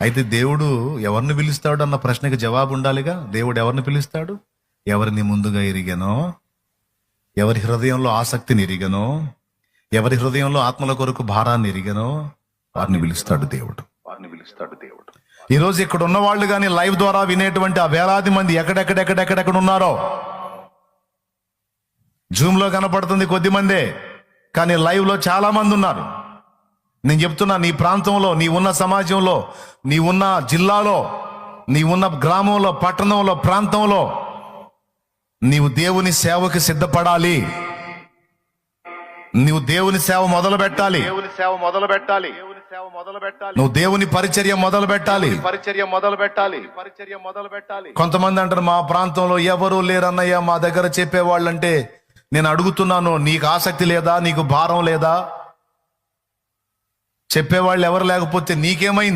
అయితే దేవుడు ఎవరిని పిలుస్తాడు అన్న ప్రశ్నకి జవాబు ఉండాలిగా? దేవుడు ఎవరిని పిలుస్తాడు? ఎవరిని ముందుగా ఎరిగానో? ఎవరి హృదయంలో ఆసక్తిని ఎరిగనో ఎవరి హృదయంలో ఆత్మల కొరకు భారాన్ని ఎరిగనో? వారిని పిలుస్తాడు దేవుడు. వారిని పిలుస్తాడు దేవుడు. ఈ రోజు ఇక్కడ ఉన్న వాళ్ళు కానీ లైవ్ ద్వారా వినేటువంటి ఆ వేలాది మంది ఎక్కడెక్కడెక్కడెక్కడెక్కడ ఉన్నారో? జూమ్లో కనపడుతుంది కొద్ది మందే కానీ లైవ్లో చాలా మంది ఉన్నారు. నేను చెప్తున్నా నీ ప్రాంతంలో నీ ఉన్న సమాజంలో నీ ఉన్న జిల్లాలో నీ ఉన్న గ్రామంలో పట్టణంలో ప్రాంతంలో నీవు దేవుని సేవకి సిద్ధపడాలి. నీవు దేవుని సేవ మొదలు పెట్టాలి. దేవుని సేవ మొదలు పెట్టాలి. దేవుని సేవ మొదలు పెట్టాలి. నువ్వు దేవుని పరిచర్య మొదలు పెట్టాలి. పరిచర్య మొదలు పెట్టాలి. పరిచర్య మొదలు పెట్టాలి. కొంతమంది అంటారు మా ప్రాంతంలో ఎవరు లేరన్నయ్య మా దగ్గర చెప్పేవాళ్ళంటే నేను అడుగుతున్నాను నీకు ఆసక్తి లేదా నీకు భారం లేదా? చెప్పేవాళ్ళు ఎవరు లేకపోతే నీకేమైంది?